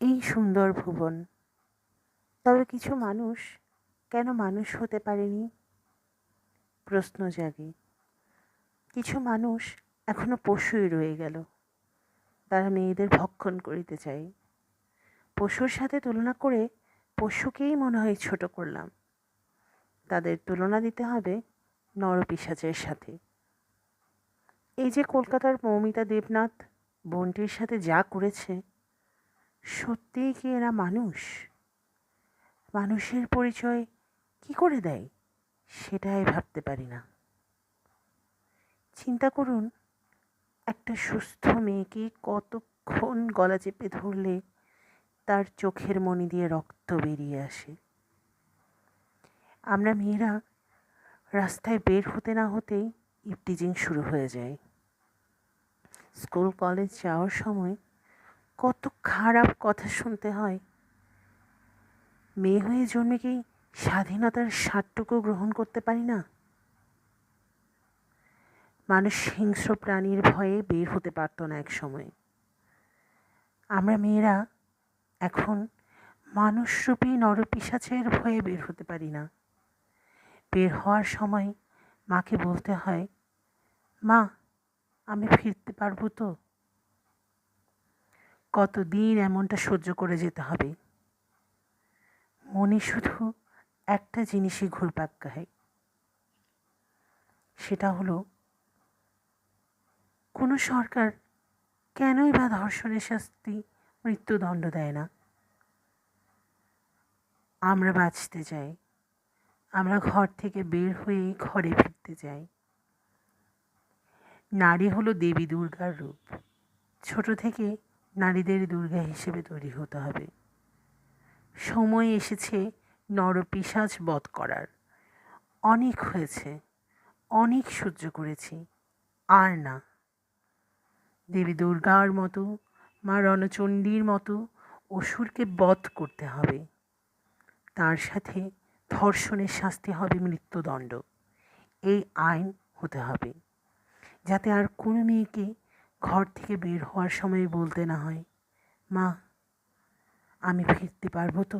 এই সুন্দর ভুবন। তবে কিছু মানুষ কেন মানুষ হতে পারেনি? প্রশ্ন জাগে। কিছু মানুষ এখনও পশুই রয়ে গেল। তারা মেয়েদের ভক্ষণ করিতে চায়। পশুর সাথে তুলনা করে পশুকেই মনে হয় ছোট করলাম। তাদের তুলনা দিতে হবে নরপিসাচের সাথে। এই যে কলকাতার মৌমিতা দেবনাথ, বোনটির সাথে যা করেছে সত্যিই কি এরা মানুষ? মানুষের পরিচয় কি করে দেয়? সেটাই ভাবতে পারি না। চিন্তা করুন, একটা সুস্থ মেয়েকে কতক্ষণ গলা চেপে ধরলে তার চোখের মনি দিয়ে রক্ত বেরিয়ে আসে। আমরা মেয়েরা রাস্তায় বের হতে না হতেই ইপটিজিং শুরু হয়ে যায়। স্কুল, কলেজ যাওয়ার সময় কত খারাপ কথা শুনতে হয়। মেয়ে হয়ে জন্মে কি স্বাধীনতার স্বাদটুকু গ্রহণ করতে পারি না। মানুষ হিংস্র প্রাণীর ভয়ে বের হতে পারতো না এক সময়। আমরা মেয়েরা এখন মানুষরূপী নরপিসাচের ভয়ে বের হতে পারি না। বের হওয়ার সময় মাকে বলতে হয়, মা, আমি ফিরতে পারব তো? কতদিন এমনটা সহ্য করে যেতে হবে? মনে শুধু একটা জিনিসই ঘুরপাক খায়। সেটা হলো, কোনো সরকার কেনই বা ধর্ষণের শাস্তি মৃত্যুদণ্ড দেয় না? আমরা বাঁচতে চাই। আমরা ঘর থেকে বের হয়ে ঘরে ফিরতে চাই। নারী হলো দেবী দুর্গার রূপ। ছোট থেকে নারীদের দুর্গা হিসেবে তৈরি হতে হবে। সময় এসেছে নরপিসাজ বধ করার। অনেক হয়েছে, অনেক সহ্য করেছি, আর না। দেবী দুর্গার মতো, মা রণচণ্ডীর মতো অসুরকে বধ করতে হবে। তার সাথে ধর্ষণের শাস্তি হবে মৃত্যুদণ্ড। এই আইন হতে হবে। যাতে আর কোনো মেয়েকে ঘর থেকে বের হওয়ার সময় বলতে না হয় মা আমি ফিরতে পারব তো?